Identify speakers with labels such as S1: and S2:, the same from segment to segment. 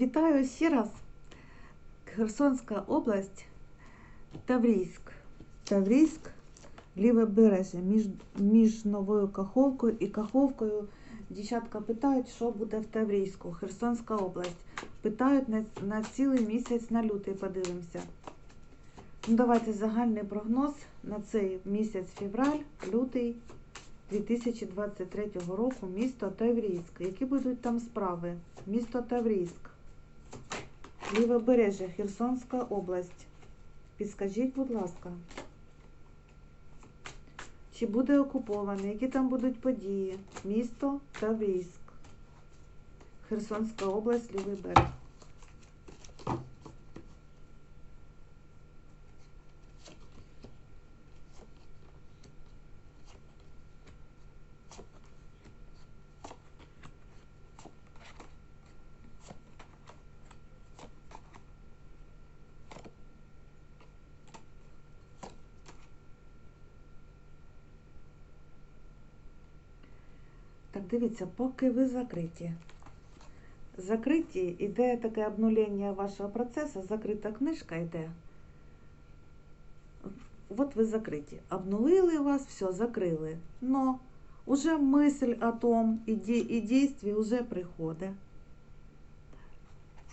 S1: Вітаю ще раз. Херсонська область, Таврійськ. Таврійськ, ліве береже, між, між новою Каховкою і Каховкою. Дівчатка питають, що буде в Таврійську, Херсонська область. Питають на, на цілий місяць на лютий, подивимося. Ну, давайте загальний прогноз на цей місяць февраль, лютий 2023 року, місто Таврійськ. Які будуть там справи? Місто Таврійськ. Лівобережжя, Херсонська область. Підскажіть, будь ласка. Чи буде окуповане? Які там будуть події? Місто та військ. Херсонська область, лівий берег. Так, дивіться, поки ви закриті. Закриті, іде таке обнулення вашого процесу, закрита книжка йде. От ви закриті. Обнулили вас, все, закрили. Но уже мисль о том і, дійстві вже приходить.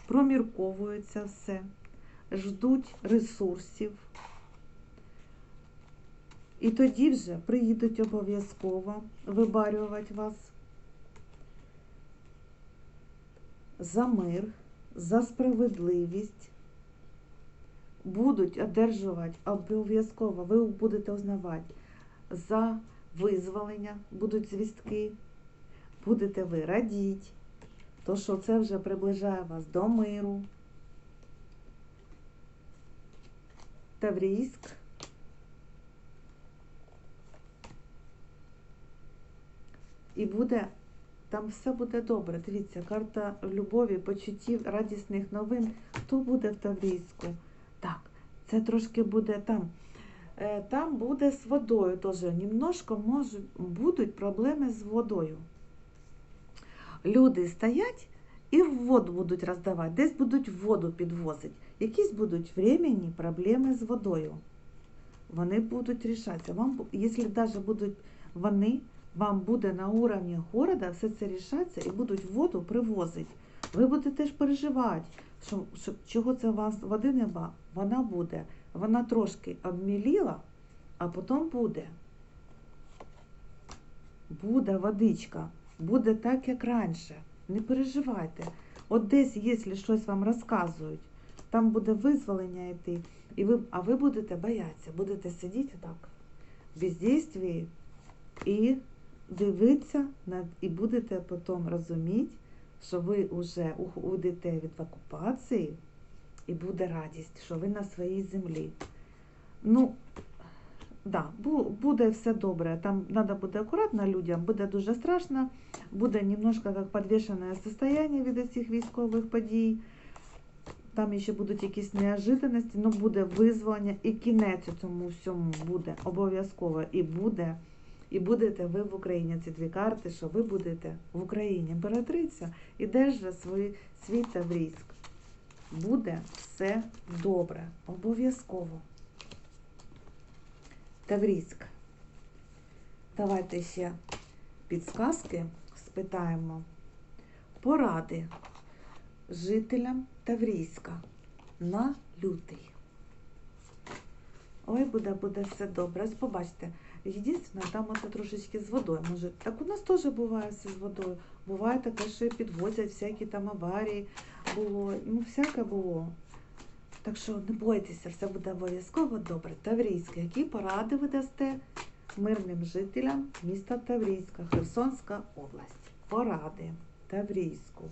S1: Промірковується все, ждуть ресурсів. І тоді вже приїдуть обов'язково вибарювати вас за мир, за справедливість. Будуть одержувати обов'язково, ви будете узнавати за визволення, будуть звістки, будете ви радіти, то що це вже приближає вас до миру. Таврійськ. І буде, там все буде добре. Дивіться, карта любові, почуттів, радісних новин. Хто буде в Таврійську? Так, це трошки буде там. Е, Там буде з водою теж. Немножко можуть, будуть проблеми з водою. Люди стоять і воду будуть роздавати, десь будуть воду підвозити. Якісь будуть временні проблеми з водою. Вони будуть рішатися. Вам, якщо навіть будуть вони вам буде на уровні города все це рішатися і будуть воду привозити. Ви будете ж переживати, що, що чого це у вас води нема, вона буде. Вона трошки обміліла, а потім буде. Буде водичка, буде так, як раніше. Не переживайте. От десь, якщо щось вам розказують, там буде визволення йти, і ви, а ви будете боятися, будете сидіти так, в бездействии і дивитися і будете потім розуміти, що ви вже уходите від окупації, і буде радість, що ви на своїй землі. Ну, да, буде все добре. Там треба буде акуратно людям, буде дуже страшно, буде немножко як підвішене состояние від цих військових подій. Там ще будуть якісь неожиданності, але буде визволення і кінець цьому всьому буде обов'язково і буде. І будете ви в Україні. Ці дві карти, що ви будете в Україні. Імператриця і держа свій, свій Таврійськ. Буде все добре. Обов'язково. Таврійськ. Давайте ще підсказки спитаємо. Поради жителям Таврійська на лютий. Ой, буде, буде все добре. Ось побачите. Єдине, там це трошечки з водою. Може, так у нас теж буває все з водою. Буває таке, що підвозять всякі там аварії було. Ну, всяке було. Так що не бойтеся, все буде обов'язково добре. Таврійське. Які поради ви дасте мирним жителям міста Таврійська, Херсонська область? Поради Таврійську.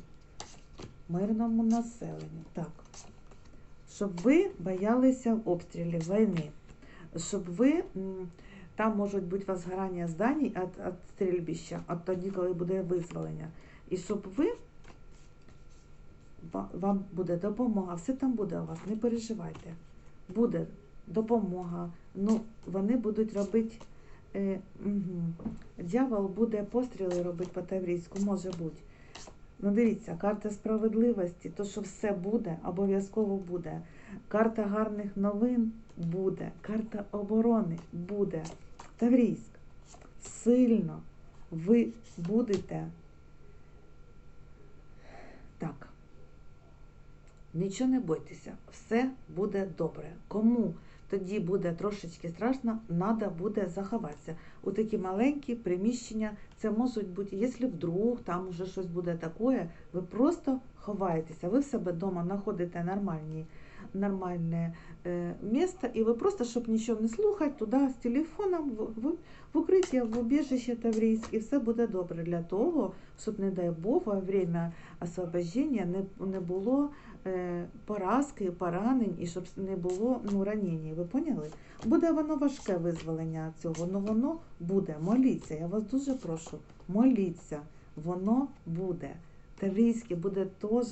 S1: Мирному населенню. Так. Щоб ви боялися обстрілів війни. Щоб ви. Там можуть бути возгорання зданий від, від стрільбища, от тоді, коли буде визволення. І щоб ви, вам буде допомога, все там буде у вас, не переживайте. Буде допомога. Ну, вони будуть робити, е, угу. дьявол буде постріли робити по таврійську, може бути. Ну, дивіться, карта справедливості, то, що все буде, обов'язково буде. Карта гарних новин буде. Карта оборони буде. Таврійськ, сильно ви будете. Так. Нічого не бойтеся, все буде добре. Кому тоді буде трошечки страшно, треба буде заховатися. У такі маленькі приміщення це можуть бути, якщо вдруг там уже щось буде таке, ви просто ховаєтеся. Ви в себе вдома знаходите нормальні, нормальне е, місце, і ви просто, щоб нічого не слухати, туди з телефоном в, в, укриття, в убіжище Таврійськ, і все буде добре для того, щоб, не дай Бог, во время освобождення не, не було е, поразки, поранень і щоб не було ну, ранень. Ви поняли? Буде воно важке визволення цього, але воно буде. Моліться. Я вас дуже прошу, моліться. Воно буде. Таврійське буде теж,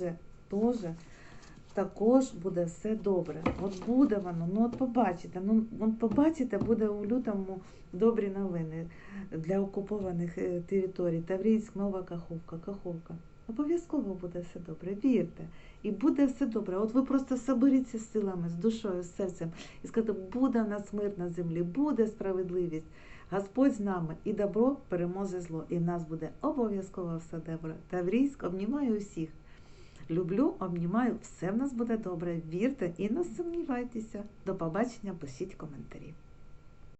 S1: теж, також буде все добре. От буде воно, ну от побачите, ну от побачите, буде у лютому добрі новини для окупованих е, територій. Таврійськ, Нова Каховка, Каховка. Обов'язково буде все добре, вірте. І буде все добре. От ви просто соберіться з силами, з душою, з серцем і скажете, буде в нас мир на землі, буде справедливість. Господь з нами і добро переможе зло. І в нас буде обов'язково все добре. Таврійськ, обнімаю усіх. Люблю, обнімаю, все в нас буде добре. Вірте і не сумнівайтеся. До побачення, пишіть коментарі.